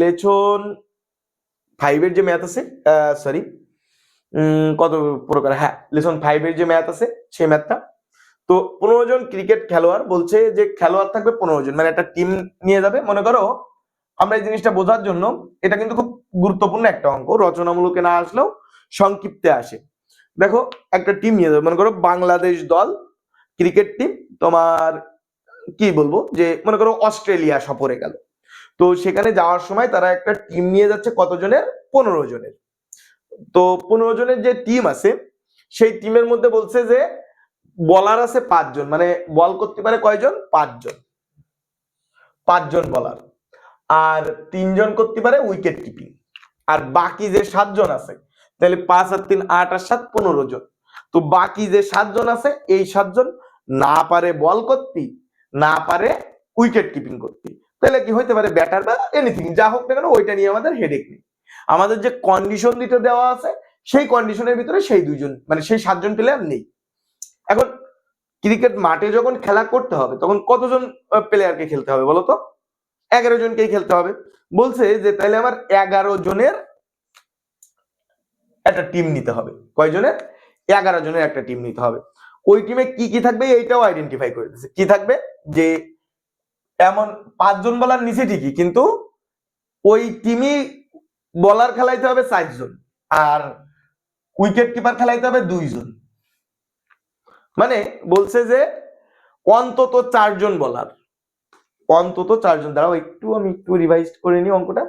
Lesson ফাইভের যে math আছে সরি কত প্রকার হ্যাঁ লেসন ফাইভের যে ম্যাথ আছে, সেই ম্যাথটা তো পনেরো জন ক্রিকেট খেলোয়াড় বলছে যে খেলোয়াড় থাকবে পনেরো জন মানে একটা টিম নিয়ে যাবে। মনে করো, আমরা এই জিনিসটা বোঝার জন্য, এটা কিন্তু খুব গুরুত্বপূর্ণ একটা অঙ্ক, রচনামূলকে না আসলেও সংক্ষিপ্তে আসে। দেখো, একটা টিম নিয়ে যাবে, মনে করো বাংলাদেশ দল ক্রিকেট টিম তোমার, কি বলব, যে মনে করো অস্ট্রেলিয়া সফরে গেল। তো সেখানে যাওয়ার সময় তারা একটা টিম নিয়ে যাচ্ছে কতজনের? পনেরো জনের। তো পনেরো জনের যে টিম আছে, সেই টিমের মধ্যে বলছে যে বলার আছে পাঁচজন মানে বল করতে পারে কয়জন? পাঁচজন। পাঁচজন বলার আর তিনজন করতে পারে উইকেট কিপিং আর বাকি যে সাতজন আছে, তাহলে পাঁচ আর তিন, আট আর সাত, পনেরো জন। তো বাকি যে সাতজন আছে, এই সাতজন না পারে বল করতে, না পারে উইকেট কিপিং করতে। তাহলে কি হইতে পারে? ব্যাটার বা এনিথিং যা হোক না কেন, ওইটা নিয়ে আমাদের হেডেক নেই। আমাদের যে কন্ডিশন দিতে দেওয়া আছে, সেই কন্ডিশনের ভিতরে সেই দুইজন মানে সেই সাতজন প্লেয়ার নেই। এখন ক্রিকেট মাঠে যখন খেলা করতে হবে, তখন কতজন প্লেয়ারকে খেলতে হবে বলো তো এগারো জনকেই খেলতে হবে। বলছে যে তাহলে আমার এগারো জনের একটা টিম নিতে হবে। কয়জনের? এগারো জনের একটা টিম নিতে হবে। ওই টিমে কি কি থাকবে, এইটাও আইডেন্টিফাই করে দিচ্ছে কি থাকবে? যে এমন পাঁচজন বলার নিচে ঠিকই, কিন্তু ওই টিমই বলার খেলাইতে হবে চারজন আর উইকেট কিপার খেলাইতে হবে দুইজন। মানে বলছে যে অন্তত চারজন বলার অন্তত চারজন, দাঁড়াও একটু আমি একটু রিভাইজ করে নিই অঙ্কটা।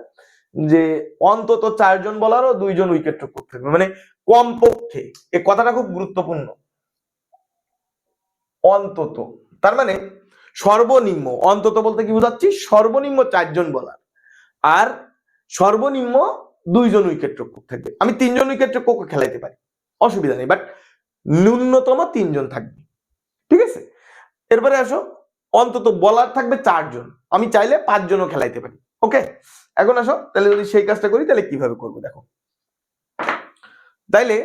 যে অন্তত চারজন বলার ও দুইজন উইকেট রক্ষক থাকবে। মানে কমপক্ষে, এ কথাটা খুব গুরুত্বপূর্ণ। অন্তত, তার মানে সর্বনিম্ন, অন্তত বলতে কি বোঝাচ্ছি? সর্বনিম্ন চারজন বলার। আর সর্বনিম্ন দুইজন উইকেট রক্ষক থাকবে। আমি তিনজন উইকেট রক্ষক খেলাইতে পারি, অসুবিধা নেই বাট ন্যূনতম তিনজন থাকবে। ঠিক আছে? এরপরে আসো, অন্তত বলার থাকবে চারজন। আমি চাইলে পাঁচজনও খেলাইতে পারি। ওকে? এখন আসো, তাহলে যদি সেই কাজটা করি, তাহলে কীভাবে করব দেখো। তাইলে,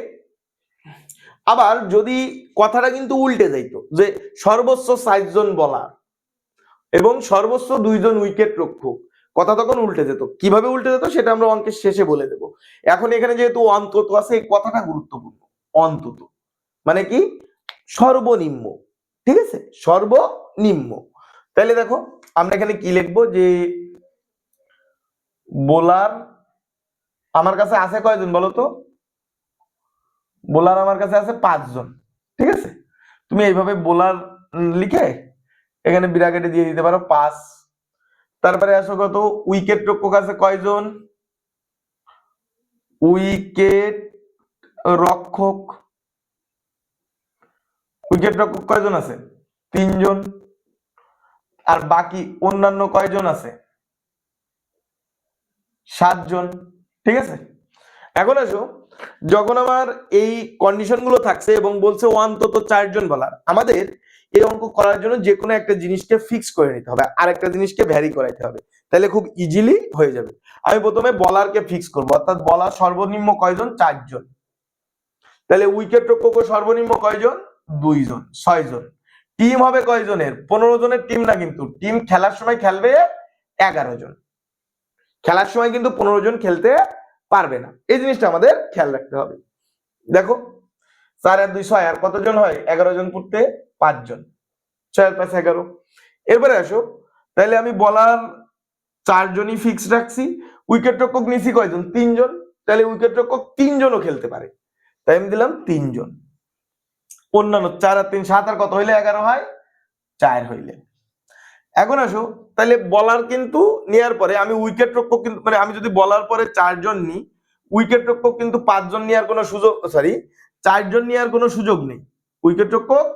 আবার যদি কথাটা কিন্তু উল্টে যাইতো, যে সর্বোচ্চ চারজন বলার এবং সর্বোচ্চ দুইজন উইকেট রক্ষক। কথা তখন উল্টে যেত। কীভাবে উল্টে যেত সেটা আমরা অঙ্কের শেষে বলে দেব। এখন এখানে যেহেতু অন্তত আছে, এই কথাটা গুরুত্বপূর্ণ। অন্তত। মানে কি? সর্বনিম্ন। ঠিক আছে? সর্বনিম্ন। তাহলে দেখো, আমরা এখানে কি লিখব? যে বোলার আমার কাছে আছে কয়জন বলো তো? বোলার আমার কাছে আছে পাঁচজন। ঠিক আছে? তুমি এইভাবে বোলার লিখে এখানে বিরাকেটে দিয়ে দিতে পারো পাঁচ তারপরে আসো কত উইকেট রক্ষক আছে কয়জন উইকেট রক্ষক উইকেট রক্ষক কয়জন আছে তিনজন আর বাকি অন্যান্য কয়জন আছে সাতজন ঠিক আছে এখন আসো যখন আমার এই কন্ডিশনগুলো থাকছে এবং বলছে অন্তত চারজন বলার আমাদের এই অঙ্ক করার জন্য যে কোনো একটা জিনিসকে ফিক্স করে নিতে হবে আর একটা জিনিসকে ভ্যারি করাইতে হবে। তাহলে খুব ইজিলি হয়ে যাবে। আমি প্রথমে বলারকে ফিক্স করব, অর্থাৎ বলার সর্বনিম্ন কয়জন? চারজন। তাহলে উইকেট রক্ষক সর্বনিম্ন কয়জন? দুইজন, ছয়জন। টিম হবে কয়জনের? পনেরো জনের টিম না কিন্তু, টিম খেলার সময় খেলবে এগারো জন। খেলার সময় কিন্তু পনেরো জন খেলতে পারবে না। এই জিনিসটা আমাদের খেয়াল রাখতে হবে। দেখো, চার আর দুই ছয় আর কতজন হয়? এগারো জন পড়তে পাঁচজন। ছয়, পাঁচ, এগারো। এরপরে আসো। তাহলে আমি বলার চারজনই ফিক্স রাখছি। উইকেট রক্ষক নিছি কয়জন? তিনজন। তাহলে উইকেট রক্ষক তিনজনও খেলতে পারে। তাই আমি দিলাম তিনজন। অন্যান্য চার আর তিন, সাত আর কত হইলে এগারো হয়? চার হইলে। এখন আসো। তাহলে বলার কিন্তু নেওয়ার পরে আমি উইকেট রক্ষক কিন্তু মানে আমি যদি বলার পরে চারজন নিই উইকেট রক্ষক কিন্তু পাঁচজন নেওয়ার কোনো সুযোগ সরি চারজন নেওয়ার কোনো সুযোগ নেই। উইকেট রক্ষক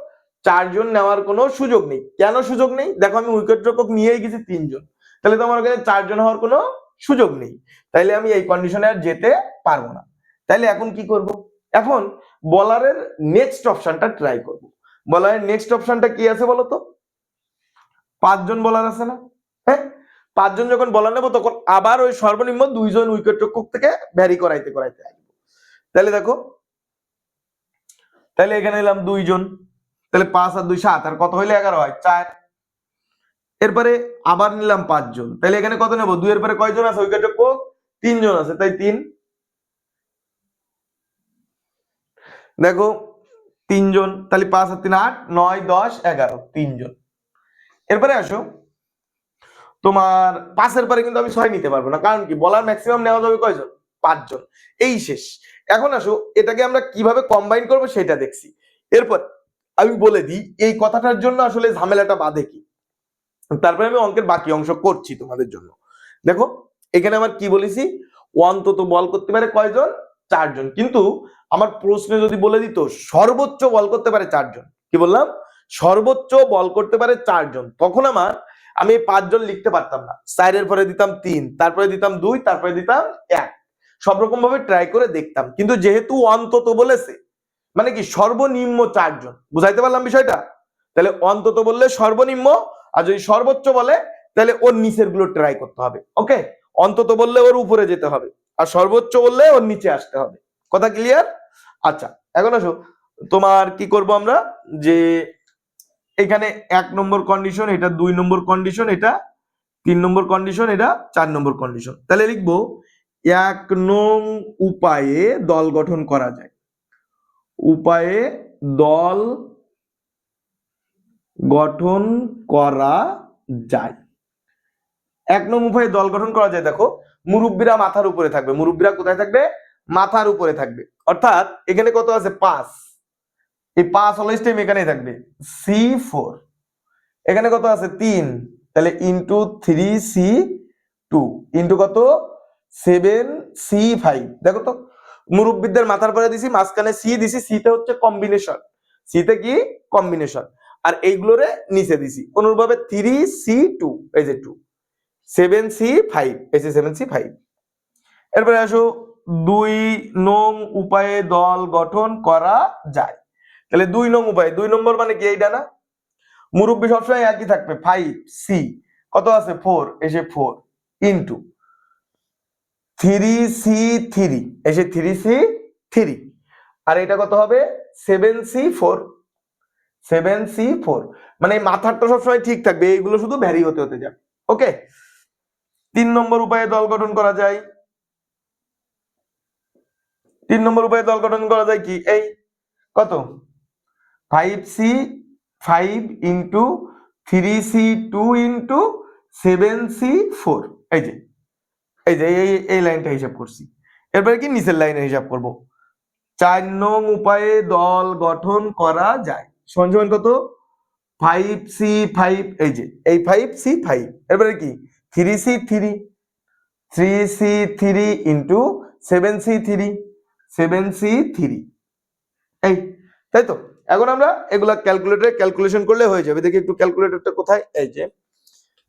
চারজন নেওয়ার কোনো সুযোগ নেই। কেন সুযোগ নেই? দেখো আমি উইকেট রক্ষক নিয়েই গেছি তিনজন। তাহলে তো আমার ওখানে চারজন হওয়ার কোনো সুযোগ নেই। তাইলে আমি এই কন্ডিশনে আর যেতে পারব না। তাইলে এখন কি করব? এখন বলারের নেক্সট অপশনটা ট্রাই করব। বলারের নেক্সট অপশনটা কি আছে বলো তো? পাঁচজন বলার আছে না? হ্যাঁ? পাঁচজন যখন বলার নেব, তখন আবার ওই সর্বনিম্ন দুইজন উইকেট রক্ষক থেকে ভ্যারি করাইতে করাইতে আসব। তাহলে দেখো, তাহলে এখানে এলাম দুইজন। তাহলে পাঁচ আর দুই সাত, আর কত হইলে এগারো হয়? চার। এরপরে আবার নিলাম পাঁচজন। তাহলে এখানে কত নেব? দুইয়ের পরে কয়জন আছে? উইকেট রক্ষক তিনজন আছে, তাই তিন। দেখো, তিনজন, তাহলে পাঁচ আর তিন আট, নয়, দশ, এগারো, তিনজন। এরপরে আসো। তোমার পাঁচের পরে কিন্তু আমি ছয় নিতে পারব না। কারণ কি? বলার ম্যাক্সিমাম নেওয়া যাবে কয়জন? পাঁচজন। এই শেষ। এখন আসো, এটাকে আমরা কীভাবে কম্বাইন করব সেটা দেখছি। এরপর আমি বলে দিই, এই কথাটার জন্য আসলে ঝামেলাটা বাধে কি? তারপরে আমি অঙ্কের বাকি অংশ করছি তোমাদের জন্য। দেখো, এখানে আমার কি বলেছি? অন্তত বল করতে পারে কয়জন? চারজন। কিন্তু আমার প্রশ্নে যদি বলে দিত, সর্বোচ্চ বল করতে পারে চারজন। কি বললাম? সর্বোচ্চ বল করতে পারে চারজন। তখন আমার, আমি পাঁচজন লিখতে পারতাম না। চারের পরে দিতাম তিন, তারপরে দিতাম দুই, তারপরে দিতাম এক। সব রকম ভাবে ট্রাই করে দেখতাম। কিন্তু যেহেতু অন্তত বলেছে মানে কি সর্বনিম্ন চারজন। বুঝাইতে পারলাম বিষয়টা? তাহলে অন্তত বললে সর্বনিম্ন, আর যদি সর্বোচ্চ বলে, তাহলে ওর নিচেরগুলো ট্রাই করতে হবে ওকে অন্তত বললে ওর উপরে যেতে হবে, আর সর্বোচ্চ বললে ওর নিচে আসতে হবে। কথা ক্লিয়ার আচ্ছা এখন আসো। তোমার কি করব আমরা? যে এখানে এক নম্বর কন্ডিশন এটা দুই নম্বর কন্ডিশন এটা তিন নম্বর কন্ডিশন এটা চার নম্বর কন্ডিশন তাহলে লিখব, এক নং উপায়ে দল গঠন করা যায়। উপায়ে দল গঠন করা যায়। এক নং উপায়ে দল গঠন করা যায়, দেখো। মুরব্বীরা মাথার উপরে থাকবে। মুরব্বীরা কোথায় থাকবে? মাথার উপরে থাকবে। অর্থাৎ এখানে কত আছে? পাঁচ। এই পাঁচ অলওয়েজ টাইম এখানেই থাকবে। সি ফোর এখানে কত আছে? তিন। তাহলে into three C two into কত? সেভেন সি ফাইভ দেখো তো? মুরব্বীদের মাথার পরে দিছি, মাঝখানে সি দিছি সিতে হচ্ছে কম্বিনেশন সিতে কি? কম্বিনেশন আর এইগুলোরে নিচে দিছি। অনুরূপভাবে থ্রি সি টু এই যে টু সেভেন সি ফাইভ এই যে সেভেন সি ফাইভ এরপরে আসো, দুই নং উপায়ে দল গঠন করা যায়। তাহলে দুই নং উপায়, দুই নম্বর মানে কি এইটা না? মুরব্বী সবসময় একই থাকবে ফাইভ সি কত আছে? ফোর এসে four into three C three এসে থ্রি সি থ্রি। আর এটা কত হবে? Seven C four. Seven C four. মানে এই মাথারটা সবসময় ঠিক থাকবে, এইগুলো শুধু ভ্যারি হতে হতে যাবে। ওকে? তিন নম্বর উপায়ে দল গঠন করা যায়। তিন নম্বর উপায়ে দল গঠন করা যায় কি? এই কত? Five C, five into three C, two into seven C four. এই যে এই যে, এই এই লাইনটা হিসাব করছি। এরপরে কি নিচের লাইনে হিসাব করব? চার নং উপায়ে দল গঠন করা যায়। সমান কত? ফাইভ সি ফাইভ এই যে, এই ফাইভ সি ফাইভ এরপরে কি? Three C three three C three into seven C three seven C three এই, তাই তো? এখন আমরা এগুলা ক্যালকুলেটরে ক্যালকুলেশন করলে হয়ে যাবে। দেখি একটু ক্যালকুলেটরটা কোথায়? এই যে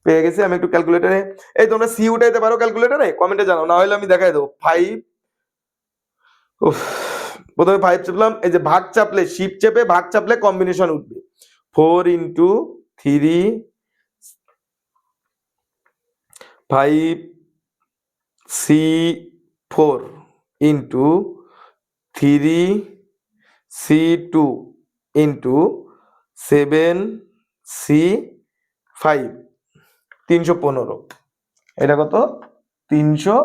পেয়ে গেছি, আমি একটু ক্যালকুলেটরে এই তোমরা সি উঠাইতে পারো ক্যালকুলেটরে কমেন্টে জানাও না হলে আমি দেখাই দেবো। ফাইভ প্রথমে ফাইভ চাপলাম, এই যে ভাগ চাপলে শিপ চেপে ভাগ চাপলে কম্বিনেশন উঠবে। Four into three five C four into three C two into seven C five তিনশো পনেরো। এটা কত? তিনশো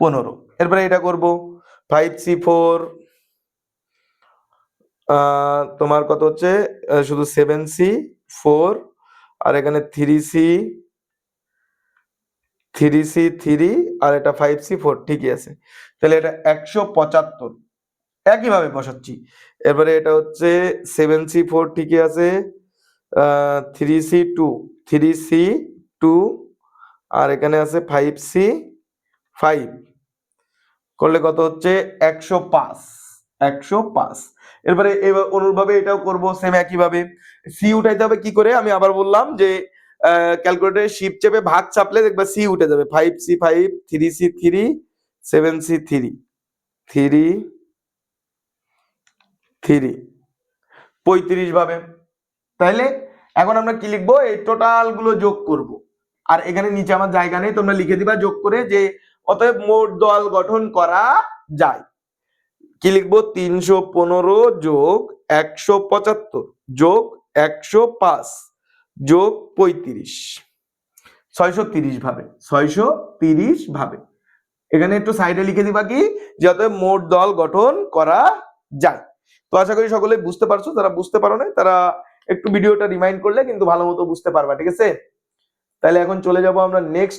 পনেরো। এরপরে এটা করব ফাইভ সি ফোর তোমার কত হচ্ছে? শুধু সেভেন সি ফোর আর এখানে three C three C three আর এটা ফাইভ সি ফোর ঠিকই আছে। তাহলে এটা একশো পঁচাত্তর। একইভাবে বসাচ্ছি। এরপরে এটা হচ্ছে সেভেন সি ফোর ঠিকই আছে। Three C two three C two, আর এখানে আছে ফাইভ সি ফাইভ করলে কত হচ্ছে? একশো পাঁচ একশো পাঁচ। এরপরে এবার অনুরূপভাবে এটাও করব সেম একইভাবে। সি উঠাইতে হবে কি করে? আমি আবার বললাম যে ক্যালকুলেটরে শিপ চেপে ভাগ চাপলে দেখবে সি উঠে যাবে। Five C five three C three seven C three three three পঁয়ত্রিশ ভাবে। তাইলে এখন আমরা কি লিখব? এই টোটালগুলো যোগ করব। আর এখানে নিচে আমার জায়গা নেই, তোমরা লিখে দিবা, যোগ করে যে অতএব মোট দল গঠন করা যায়। কি লিখব? তিনশো পনেরো যোগ একশো পঁচাত্তর, যোগ একশো পাঁচ, যোগ পঁয়ত্রিশ। ছয়শো তিরিশ ভাবে, ছয়শো তিরিশ ভাবে। এখানে একটু সাইডে লিখে দিবা কি? যাতে মোট দল গঠন করা যায়। তো আশা করি সকলে বুঝতে পারছ, যারা বুঝতে পারো না তারা একটু ভিডিওটা রিমাইন্ড করলে কিন্তু ভালো মতো বুঝতে পারবা, ঠিক আছে? তাহলে এখন চলে যাব আমরা নেক্সট